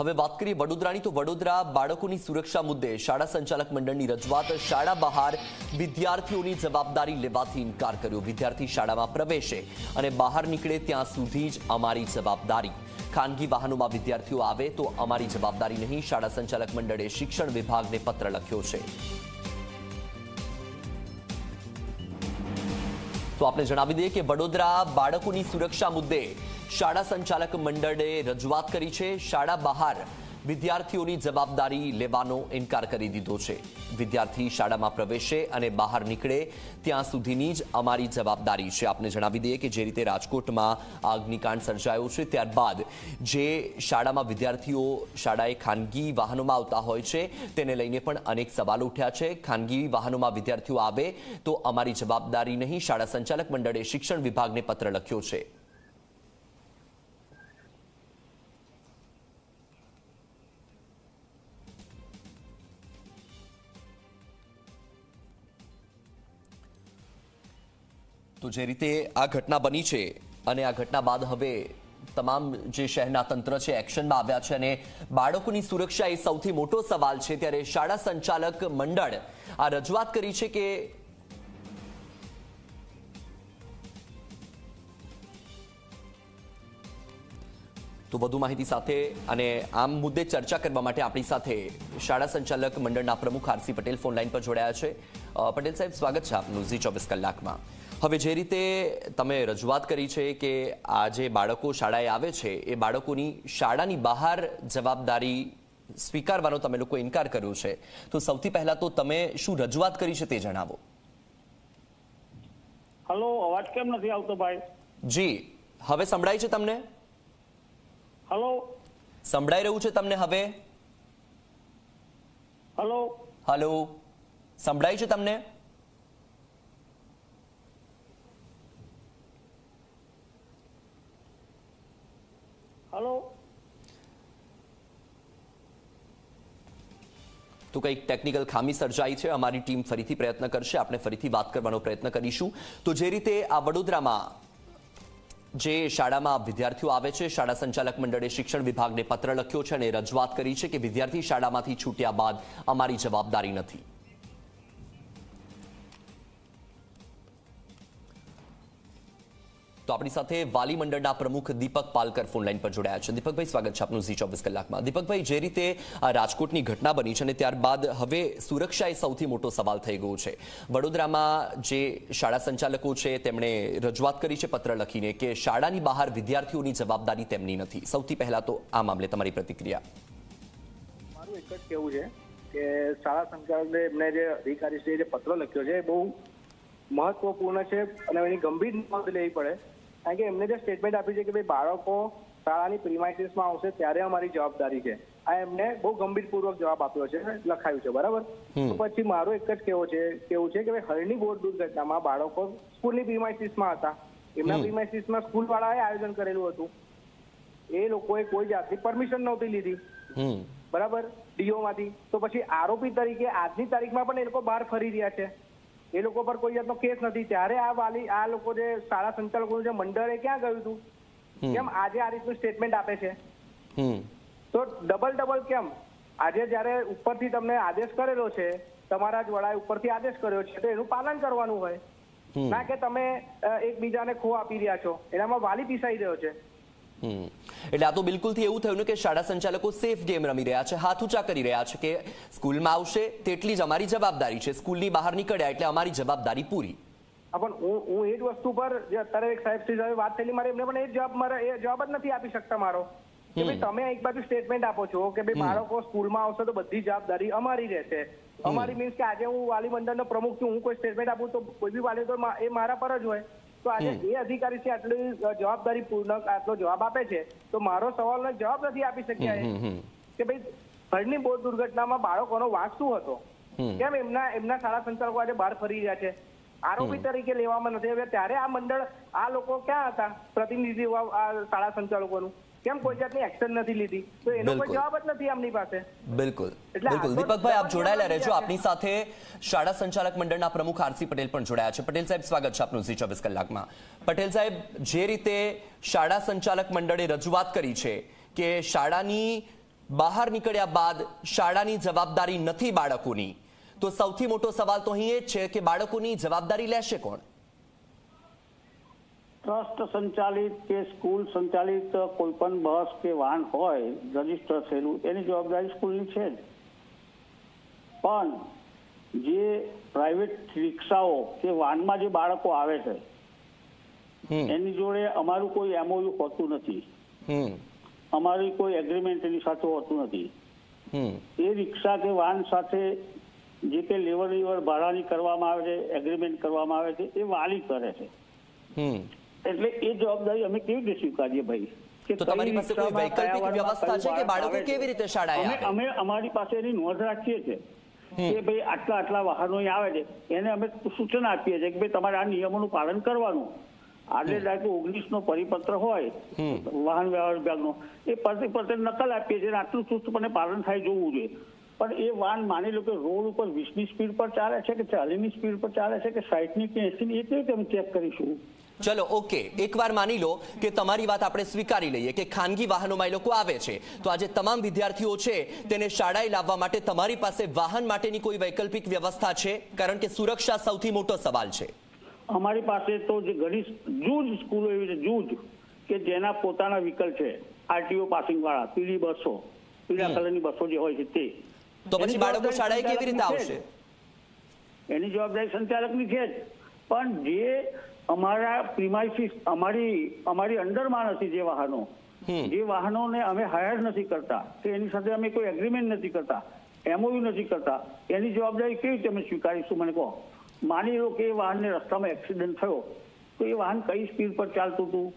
હવે વાત કરીએ વડોદરાની, તો વડોદરા બાળકોની સુરક્ષા મુદ્દે શાળા સંચાલક મંડળની રજૂઆત, શાળા બહાર વિદ્યાર્થીઓની જવાબદારી લેવાથી ઇનકાર કર્યો. વિદ્યાર્થી શાળામાં પ્રવેશે અને બહાર નીકળે ત્યાં સુધી જ અમારી જવાબદારી. ખાનગી વાહનોમાં વિદ્યાર્થીઓ આવે તો અમારી જવાબદારી નહીં, શાળા સંચાલક મંડળે શિક્ષણ વિભાગને પત્ર લખ્યો છે. તો આપણે જણાવી દઈએ કે વડોદરા બાળકોની સુરક્ષા મુદ્દે શાળા સંચાલક મંડળે રજૂઆત કરી છે, શાળા બહાર વિદ્યાર્થીઓની જવાબદારી લેવાનો ઇનકાર કરી દીધો છે. વિદ્યાર્થી શાળામાં પ્રવેશે અને બહાર નીકળે ત્યાં સુધીની જ અમારી જવાબદારી છે. આપને જણાવી દઈએ કે જે રીતે રાજકોટમાં અગ્નિકાંડ સર્જાયો છે, ત્યારબાદ જે શાળામાં વિદ્યાર્થીઓ શાળાએ ખાનગી વાહનોમાં આવતા હોય છે, તેને લઈને પણ અનેક સવાલો ઉઠ્યા છે. ખાનગી વાહનોમાં વિદ્યાર્થીઓ આવે તો અમારી જવાબદારી નહીં. શાળા સંચાલક મંડળે શિક્ષણ વિભાગને પત્ર લખ્યો છે. તો જે રીતે આ ઘટના બની છે અને આ ઘટના બાદ હવે તમામ જે શહેરના તંત્ર છે, એક્શનમાં આવ્યા છે અને બાળકોની સુરક્ષા એ સૌથી મોટો સવાલ છે. ત્યારે શાળા સંચાલક મંડળ આ રજૂઆત કરી છે કે તો વધુ માહિતી સાથે અને આમ મુદ્દે ચર્ચા કરવા માટે આપણી સાથે શાળા સંચાલક મંડળના પ્રમુખ આરસી પટેલ ફોન લાઈન પર જોડાયા છે. પટેલ સાહેબ સ્વાગત છે આપનું ઝી ચોવીસ કલાકમાં. હવે જે રીતે તમે રજૂઆત કરી છે કે આ જે બાળકો શાળાએ આવે છે એ બાળકોની શાળાની બહાર જવાબદારી સ્વીકારવાનો તમે લોકો ઇનકાર કર્યો છે. તો સૌથી પહેલા તો તમે શું રજૂઆત કરી છે તે જણાવો. હલો અવાજ કેમ નથી આવતો ભાઈ? જી હવે સંભળાય છે તમને? હલો સંભળાઈ રહ્યું છે તમને હવે? હલો હલો સંભળાય છે તમને? હલો તો કંઈક ટેકનિકલ ખામી સર્જાઈ છે. અમારી ટીમ ફરીથી પ્રયત્ન કરશે. આપણે ફરીથી વાત કરવાનો પ્રયત્ન કરીશું. તો જે રીતે આ વડોદરામાં જે શાળામાં વિદ્યાર્થીઓ આવે છે, શાળા સંચાલક મંડળે શિક્ષણ વિભાગને પત્ર લખ્યો છે અને રજૂઆત કરી છે કે વિદ્યાર્થી શાળામાંથી છૂટ્યા બાદ અમારી જવાબદારી નથી. આપણી સાથે વાલી મંડળના પ્રમુખ દીપક પાલકર ફોનલાઈન પર જોડાયા છે. દીપકભાઈ, સ્વાગત છે આપનું ઝી ચોવીસ કલાકમાં. દીપકભાઈ, જે રીતે રાજકોટની ઘટના બની છે અને ત્યારબાદ હવે સુરક્ષા એ સૌથી મોટો સવાલ થઈ ગયો છે. વડોદરામાં જે શાળા સંચાલકો છે, તેમણે રજૂઆત કરી છે પત્ર લખીને કે શાળાની બહાર વિદ્યાર્થીઓની જવાબદારી તેમની નથી. સૌથી પહેલા તો આ મામલે તમારી પ્રતિક્રિયા. મારું એક જ કહેવું છે કે શાળા સંચાલકે એમને જે અધિકારી છે જે પત્ર લખ્યો છે એ બહુ મહત્વપૂર્ણ છે અને એની ગંભીર નોંધ લેવી પડે. કારણ કે એમને જે સ્ટેટમેન્ટ આપ્યું છે કે ભાઈ બાળકો શાળાની પ્રિમાઇસીસમાં આવશે ત્યારે અમારી જવાબદારી છે. આ એમને બહુ ગંભીરપૂર્વક જવાબ આપ્યો છે લખાયું છે બરાબર? તો પછી મારો એક જ કેવો છે કેવું છે કે ભાઈ હરણી બોર્ડ દુર્ઘટનામાં બાળકો સ્કૂલની પ્રિમાઇસીસમાં હતા. એમના પ્રિમાઇસીસમાં સ્કૂલ વાળાએ આયોજન કરેલું હતું. એ લોકોએ કોઈ જાતની પરમિશન નહોતી લીધી. બરાબર? ડીઓ માંથી તો પછી આરોપી તરીકે આજની તારીખમાં પણ એ લોકો બહાર ફરી રહ્યા છે. એ લોકો પર કોઈ જાતનો કેસ નથી. ત્યારે આ વાલી આ લોકો જે શાળા સંચાલકોનું જે મંડળ એ ક્યાં ગયું હતું? કેમ આજે આ રીતનું સ્ટેટમેન્ટ આપે છે? તો ડબલ ડબલ કેમ? આજે જ્યારે ઉપરથી તમને આદેશ કરેલો છે તમારા જ વડાએ ઉપરથી આદેશ કર્યો છે તો એનું પાલન કરવાનું હોય. ના કે તમે એકબીજાને ખો આપી રહ્યા છો. એનામાં વાલી પીસાઈ રહ્યો છે. એટલે આ તો બિલકુલથી એવું થયું કે શાળા સંચાલકો સેફ ગેમ રમી રહ્યા છે હાથ ઊંચા કરી રહ્યા છે કે સ્કૂલમાં આવશે તેટલી જ અમારી જવાબદારી છે સ્કૂલની બહાર નીકળ્યા એટલે અમારી જવાબદારી પૂરી. પણ હું હું એ જ વસ્તુ પર જે અત્યારે એક સાહેબ સાથે વાત થયેલી મારે એમને પણ એ જવાબ મારા એ જવાબ જ નથી આપી શકતા મારો. કે ભાઈ તમે એક બાજુ સ્ટેટમેન્ટ આપો છો કે ભાઈ બાળકો સ્કૂલમાં આવશે તો બધી જવાબદારી અમારી રહેશે. અમારી મીન્સ કે આજે હું વાલી મંડળનો પ્રમુખ છું હું કોઈ સ્ટેટમેન્ટ આપું તો કોઈ બી વાલી તો એ મારા પર જ હોય. તો આજે એ અધિકારી છે આટલી જવાબદારી પૂર્ણ આટલો જવાબ આપે છે તો મારો સવાલનો જવાબ નથી આપી શક્યા કે ભાઈ ઘરની બોટ દુર્ઘટનામાં બાળકોનો વાંક શું હતો? કેમ એમના એમના શાળા સંચાલકો આજે બહાર ફરી રહ્યા છે? આરોપી તરીકે લેવામાં નથી આવ્યા ત્યારે આ મંડળ આ લોકો ક્યાં હતા? પ્રતિનિધિ શાળા સંચાલકોનું? કેમ કોઈ જાતની એક્શન નથી લીધી? તો એનો કોઈ જવાબ જ નથી આમની પાસે. બિલકુલ. બિલકુલ. દીપકભાઈ આપ જોડાયેલા રહેજો. આપની સાથે શાળા સંચાલક મંડળના પ્રમુખ આરસી પટેલ પણ જોડાયા છે. પટેલ સાહેબ સ્વાગત છે આપનું ઝી ચોવીસ કલાકમાં. પટેલ સાહેબ જે રીતે શાળા સંચાલક મંડળે રજૂઆત કરી છે કે શાળાની બહાર નીકળ્યા બાદ શાળાની જવાબદારી નથી બાળકોની તો સૌથી મોટો સવાલ તો અહીં એ જ છે કે બાળકોની જવાબદારી લેશે કોણ? ટ્રસ્ટ સંચાલિત કે સ્કૂલ સંચાલિત કોઈ પણ બસ કે વાહન હોય રજિસ્ટર થયેલું એની જવાબદારી સ્કૂલની છે જ. પણ જે પ્રાઇવેટ રિક્ષાઓ કે વાનમાં જે બાળકો આવે છે એની જોડે અમારું કોઈ એમઓયુ હોતું નથી. અમારી કોઈ એગ્રીમેન્ટ એની સાથે હોતું નથી. એ રિક્ષા કે વાહન સાથે જે કે લેવર લેવર ભાડાની કરવામાં આવે છે એગ્રીમેન્ટ કરવામાં આવે છે એ વાલી કરે છે. હમ. એટલે એ જવાબદારી અમે કેવી રીતે સ્વીકારીએ ભાઈ? તો તમારી પાસે કોઈ વૈકલ્પિક વ્યવસ્થા છે કે બાળકો કેવી રીતે શાળાએ અમે આવે? અમે અમારી પાસે એની નોંધ રાખીએ છીએ કે ભાઈ આટલા આટલા વાહનો આવે છે. એને અમે સૂચના આપીએ છીએ કે ભાઈ તમારે આ નિયમોનું પાલન કરવાનું. આજે ડાયરેક્ટ ઓગણીસ નો પરિપત્ર હોય વાહન વ્યવહાર વિભાગનો એ પરિપત્ર નકલ આપીએ છીએ અને આટલું ચુસ્તપણે પાલન થાય જોવું જોઈએ. પણ એ વાહન માની લો કે રોડ ઉપર વીસની સ્પીડ પર ચાલે છે કે ચાલીની સ્પીડ પર ચાલે છે કે સાઠની કે એસીની એ કેવી રીતે અમે ચેક કરીશું? ચલો ઓકે. એકવાર માની લો કે તમારી વાત આપણે સ્વીકારી લઈએ કે ખાનગી વાહનોમાં એ લોકો આવે છે. તો આજે તમામ વિદ્યાર્થીઓ છે તેને શાળાએ લાવવા માટે તમારી પાસે વાહન માટેની કોઈ વૈકલ્પિક વ્યવસ્થા છે? કારણ કે સુરક્ષા સૌથી મોટો સવાલ છે. અમારી પાસે તો જે ઘણી જૂજ સ્કૂલો એવી છે જૂજ કે જેના પોતાના વ્હીકલ છે. આરટીઓ પાસિંગ વાળા પીળી બસો પીળા કલરની બસો જે હોય છે તે. તો પછી બાળકો શાળાએ કેવી રીતે આવશે? એની જવાબદારી સંચાલકની છે જ. પણ જે અમારા પ્રિમાઇસીસ અમારી અમારી અંડરમાં નથી જે વાહનો. જે વાહનોને અમે હાયર નથી કરતા કે એની સાથે અમે કોઈ એગ્રીમેન્ટ નથી કરતા એમઓયુ નથી કરતા. એની જવાબદારી કેવી રીતે અમે સ્વીકારીશું? મને કહો. માની લો કે એ વાહનને રસ્તામાં એક્સિડન્ટ થયો તો એ વાહન કઈ સ્પીડ પર ચાલતું હતું?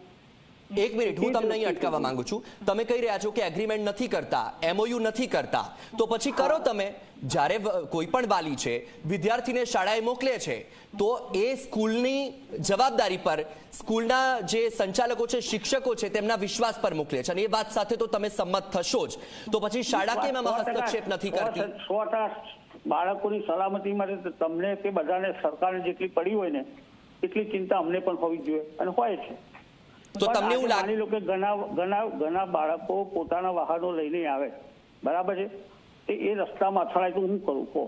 એક મિનિટ હું તમને અહીં અટકાવવા માંગુ છું. તમે કહી રહ્યા છો કે એગ્રીમેન્ટ નથી કરતા એમઓયુ નથી કરતા. તો પછી કરો તમે જ્યારે કોઈ પણ વાલી છે વિદ્યાર્થીને શાળાએ મોકલે છે તો એ સ્કૂલની જવાબદારી પર સ્કૂલના જે સંચાલકો છે શિક્ષકો છે તેમના વિશ્વાસ પર મોકલે છે. અને એ વાત સાથે તો તમે સંમત થશો જ. તો પછી શાળા કેમ એમાં હસ્તક્ષેપ નથી કરતી? બાળકોની સલામતી માટે તમને કે બધાને સરકારને જેટલી પડી હોય ને એટલી ચિંતા અમને પણ હોવી જોઈએ. અને હોય છે. તો તમને એવું લાગે માની લો કે ઘણા ઘણા ઘણા બાળકો પોતાના વાહનો લઈને આવે. બરાબર છે? તે એ રસ્તામાં અથડાય તો હું કરું? કહો.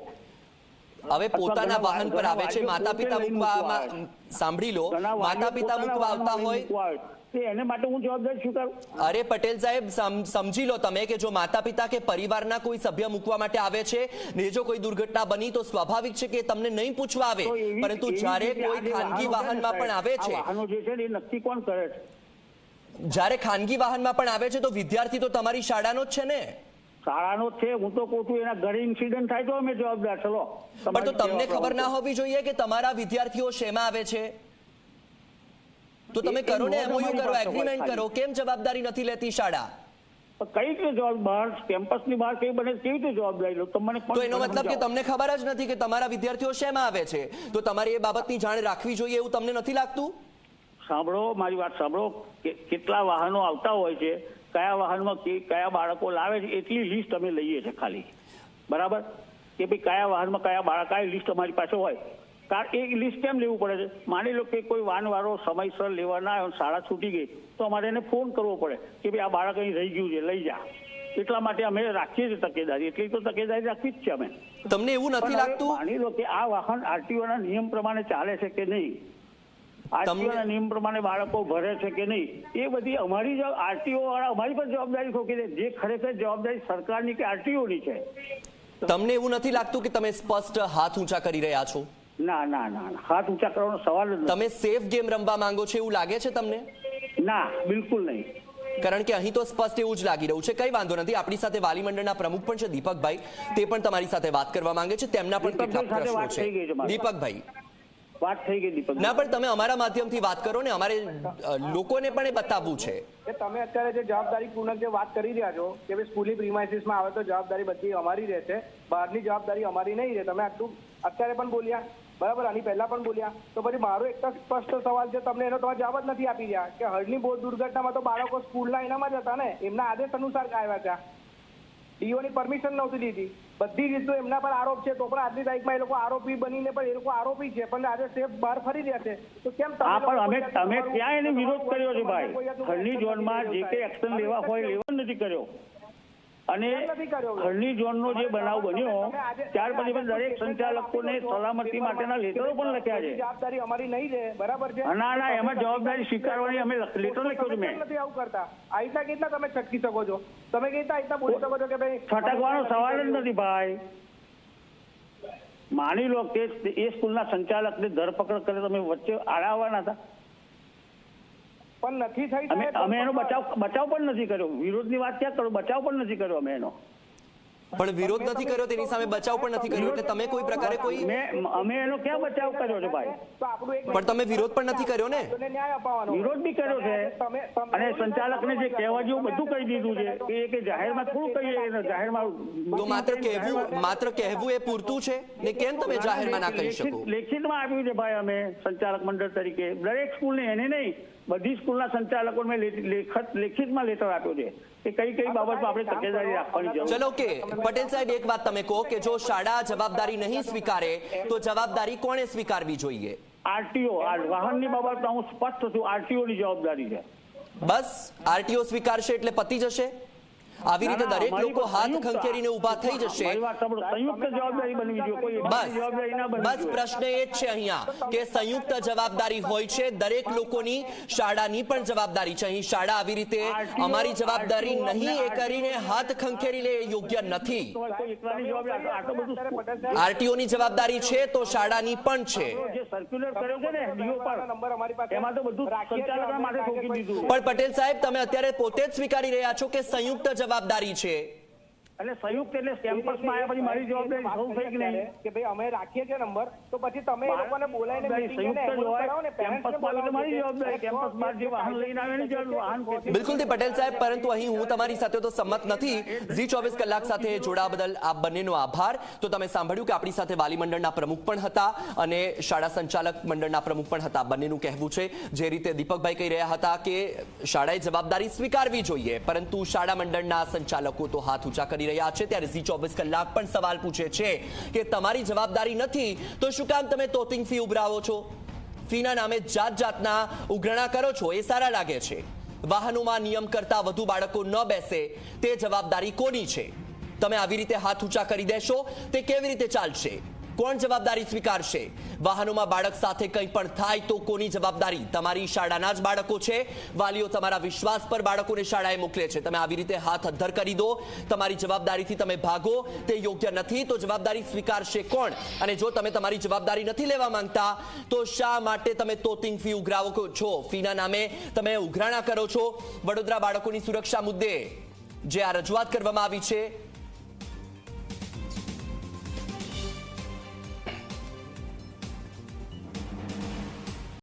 હવે પોતાના વાહન પર આવે છે માતા પિતા લઈને મૂકવા મૂકવા આવે. સાંભળી લો માતા પિતા મૂકવા આવતા હોય મૂકવા આવે. તે એને માટે હું જવાબદારી સ્વીકારું? અરે પટેલ સાહેબ સમજી લો તમે કે જો માતા પિતા કે પરિવારના કોઈ સભ્ય મૂકવા માટે આવે છે ને જો કોઈ દુર્ઘટના બની તો સ્વાભાવિક છે કે તમને નહીં પૂછવા આવે. પરંતુ જયારે કોઈ ખાનગી વાહનમાં પણ આવે છે. વાહનો જે છે ને એ નક્કી કોણ કરે છે? જ્યારે ખાનગી વાહનમાં પણ આવે છે તો વિદ્યાર્થી તો તમારી શાળાનો જ છે ને? શાળાનો છે હું તો કહું છું એના ઘરે ઇન્સિડન્ટ થાય તો અમે જવાબદાર ચલો. પણ તો તમને ખબર ના હોવી જોઈએ કે તમારા વિદ્યાર્થીઓ શેમાં આવે છે? તો તમે કરો ને એમઓયુ કરો એગ્રીમેન્ટ કરો કેમ જવાબદારી નથી લેતી શાળા? કઈ રીતે જવાબ બહાર કેમ્પસની બહાર કઈ બને કેવી રીતે જવાબદારી લો? તમને તો એનો મતલબ કે તમને ખબર જ નથી કે તમારા વિદ્યાર્થીઓ શેમાં આવે છે? તો તમારે એ બાબતની જાણ રાખવી જોઈએ એવું તમને નથી લાગતું? સાંભળો મારી વાત સાંભળો. કે કેટલા વાહનો આવતા હોય છે કયા વાહનમાં કયા બાળકો લાવે છે એટલી લિસ્ટ અમે લઈએ છીએ ખાલી. બરાબર? કે ભાઈ કયા વાહનમાં કયા બાળક કઈ લિસ્ટ અમારી પાસે હોય. કાર એ લિસ્ટ કેમ લેવું પડે છે? માની લો કે કોઈ વાહનવાળો સમયસર લેવા ના આવ્યો શાળા છૂટી ગઈ તો અમારે એને ફોન કરવો પડે કે ભાઈ આ બાળક અહીં રહી ગયું છે લઈ જા. એટલા માટે અમે રાખીએ છીએ તકેદારી. એટલી તો તકેદારી રાખવી જ છે અમે. તમને એવું નથી લાગતું? માની લો કે આ વાહન આરટીઓના નિયમ પ્રમાણે ચાલે છે કે નહીં આરટીઓ ના નિયમ પ્રમાણે બાળકો ભરે છે કે નહીં એ બધી અમારી આરટીઓ વાળા અમારી પર જવાબદારી થોપી દે. જે ખરેખર જવાબદારી સરકારની કે આરટીઓની છે. તમને એવું નથી લાગતું કે તમે સ્પષ્ટ હાથ ઊંચા કરી રહ્યા છો? ના ના ના. હાથ ઊંચા કરવાનો સવાલ જ તમે સેફ ગેમ રમવા માંગો છો એવું લાગે છે તમને? ના બિલકુલ નહીં. કારણ કે અહીં તો સ્પષ્ટ એવું જ લાગી રહ્યું છે. કઈ વાંધો નથી. આપણી સાથે વાલી મંડળના પ્રમુખ પણ છે દીપકભાઈ. તે પણ તમારી સાથે વાત કરવા માંગે છે. તેમના પણ કેટલાક પ્રશ્નો વાત થઈ ગઈ છે છે દીપકભાઈ વાત થઈ ગઈ દીપક ના પણ તમે અમારા માધ્યમથી વાત કરો ને અમારે લોકોને પણ એ બતાવવું છે. કે તમે અત્યારે જે જવાબદારી પૂર્ણક જે વાત કરી રહ્યા છો કે ભાઈ સ્કૂલની પ્રિમાઇસીસમાં આવે તો જવાબદારી બધી અમારી રહેશે બહારની જવાબદારી અમારી નહીં રહે. તમે આટલું અત્યારે પણ બોલ્યા બરાબર આની પહેલા પણ બોલ્યા. તો પછી મારો એક તો સ્પષ્ટ સવાલ છે તમને એનો તમે જવાબ જ નથી આપી રહ્યા કે હળની બહુ દુર્ઘટનામાં તો બાળકો સ્કૂલના એનામાં જ હતા ને એમના આદેશ અનુસાર આવ્યા હતા. ડીઓની પરમિશન નહોતી લીધી. બધી રીતનો એમના પર આરોપ છે તો પણ આજની તારીખમાં એ લોકો આરોપી બનીને પણ એ લોકો આરોપી છે પણ આજે સેફ બહાર ફરી રહ્યા છે. તો કેમ તમે પણ અમે તમે ક્યાં એને વિરોધ કર્યો છે ભાઈ? હળની ઝોનમાં જે કઈ એક્શન લેવા હોય લેવા નથી કર્યો. અને? હરણી ઝોનનો જે બનાવ બન્યો ત્યાર પછી પણ દરેક સંચાલકોને. સલામતી માટેના લેટરો પણ લખ્યા છે જવાબદારી અમારી નહીં છે બરાબર છે ના, ના, એમાં જવાબદારી સ્વીકારવાની અમે લેટર લખ્યો છે મેં. નથી આવું કરતા આઈતા કેટલા તમે છટકી શકો છો તમે કેટલા આઈતા બોલી શકો છો કે ભાઈ છટકવાનો સવાલ જ નથી ભાઈ માની લો કે એ સ્કૂલના સંચાલકની ધરપકડ કરે તમે વચ્ચે આડાવવાના હતા પણ નથી થઈ અમે અમે એનો બચાવ બચાવ પણ નથી કર્યો. વિરોધની વાત ક્યાં કરો? બચાવ પણ નથી કર્યો અમે એનો. પણ વિરોધ નથી કર્યો તેની સામે બચાવ પણ નથી કર્યો એટલે તમે કોઈ પ્રકારે કોઈ અમે એનો ક્યાં બચાવ કર્યો છે ભાઈ? પણ તમે વિરોધ પણ નથી કર્યો ને? વિરોધ બી કર્યો છે. અને સંચાલકને જે કહેવા જેવું બધું કહી દીધું છે કે એ કે જાહેરમાં થોડું કહીએ જાહેરમાં તો માત્ર કહેવું માત્ર કહેવું એ પૂરતું છે? ને કેમ તમે જાહેરમાં ના કહી શકો? લેખિત- લેખિતમાં આપ્યું છે ભાઈ અમે સંચાલક મંડળ તરીકે. દરેક સ્કૂલને એને નહીં. બધી સ્કૂલના સંચાલકો મેં લે- લેખત લેખિતમાં લેટર આપ્યો છે. કે કઈ કઈ બાબતમાં આપણે તકેદારી રાખવાની જરૂર. છે. ચલો કે પટેલ સાહેબ એક વાત તમે કહો કે જો શાળા જવાબદારી નહીં સ્વીકારે તો જવાબદારી કોણે સ્વીકારવી જોઈએ? આરટીઓ આ વાહનની બાબતમાં હું સ્પષ્ટ છું આરટીઓ ની જવાબદારી છે. બસ આરટીઓ સ્વીકારશે એટલે પતી જશે? આવી રીતે દરેક લોકો હાથ ખંખેરીને ઊભા થઈ જશે. બસ. જવાબદારી ના બનવી બસ પ્રશ્ન એ જ છે અહીંયા કે સંયુક્ત જવાબદારી હોય છે દરેક લોકોની શાળાની પણ જવાબદારી છે. અહીં શાળા આવી રીતે અમારી જવાબદારી નહીં એ કરીને હાથ ખંખેરી લે યોગ્ય નથી. આરટીઓ ની જવાબદારી છે તો શાળાની પણ છે. જે સર્ક્યુલર કર્યો છે ને ડીઓ પર નંબર અમારી પાસે એમાં તો બધું રાખીએ છીએ સંચાલકના અમે માટે કારણ કે થોપી કોઈ- દીધું. પણ પટેલ સાહેબ તમે અત્યારે પોતે જ સ્વીકારી રહ્યા છો કે સંયુક્ત જવાબદારી છે. એટલે સંયુક્ત એટલે કેમ્પસમાં આવ્યા પછી મારી જવાબદારી શરૂ થઈ કે નહીં કે ભાઈ અમે રાખીએ છીએ નંબર તો પછી તમે એ લોકોને બોલાવીને સંયુક્ત જ એમનું હોય. કરાવો ને, parents ને કેમ્પસમાં આવે તો મારી જવાબદારી. કેમ્પસ કેમ્પસમાં જે વાહન લઈને આવે એની જવાબદારી. વાહન કે- બિલકુલથી પટેલ સાહેબ પરંતુ અહીં હું તમારી સાથે તો સંમત નથી ઝી ચોવીસ કલાક સાથે જોડાવા બદલ આપ બંનેનો આભાર તો તમે સાંભળ્યું કે આપણી સાથે વાલી મંડળના પ્રમુખ પણ હતા અને શાળા સંચાલક મંડળના પ્રમુખ પણ હતા બંનેનું કહેવું છે જે રીતે દીપકભાઈ કહી રહ્યા હતા કે શાળાએ જવાબદારી સ્વીકારવી જોઈએ પરંતુ શાળા મંડળના સંચાલકો તો હાથ ઊંચા કરી રહ્યા છે ત્યારે ઝી ચોવીસ કલાક પણ સવાલ પૂછે છે કે તમારી જવાબદારી નથી, તો શું કામ તમે તોતિંગ ફી ઉભરાવો છો? ફીના નામે જાત જાતના ઉઘરણા કરો છો, એ સારા લાગે છે. વાહનોમાં નિયમ કરતા વધુ બાળકો ન બેસે, તે જવાબદારી કોની છે? તમે આવી રીતે હાથ ઊંચા કરી દેશો, તે કેવી રીતે ચાલશે? કોણ જવાબદારી સ્વીકારશે? વાહનોમાં બાળક સાથે કંઈ પણ થાય તો કોની જવાબદારી? તમારી શાળાના જ બાળકો છે. વાલીઓ તમારા વિશ્વાસ પર બાળકોને શાળાએ મોકલે છે. તમે આવી રીતે હાથ અદ્ધર કરી દો. તમારી જવાબદારીથી તમે ભાગો. તે યોગ્ય નથી તો જવાબદારી સ્વીકારશે કોણ? અને જો તમે તમારી જવાબદારી નથી લેવા માંગતા, તો શા માટે તમે તોતિંગ ફી ઉઘરાવો છો? ફીના નામે તમે ઉઘરાણા કરો છો. વડોદરા બાળકોની સુરક્ષા મુદ્દે જે આ રજૂઆત કરવામાં આવી છે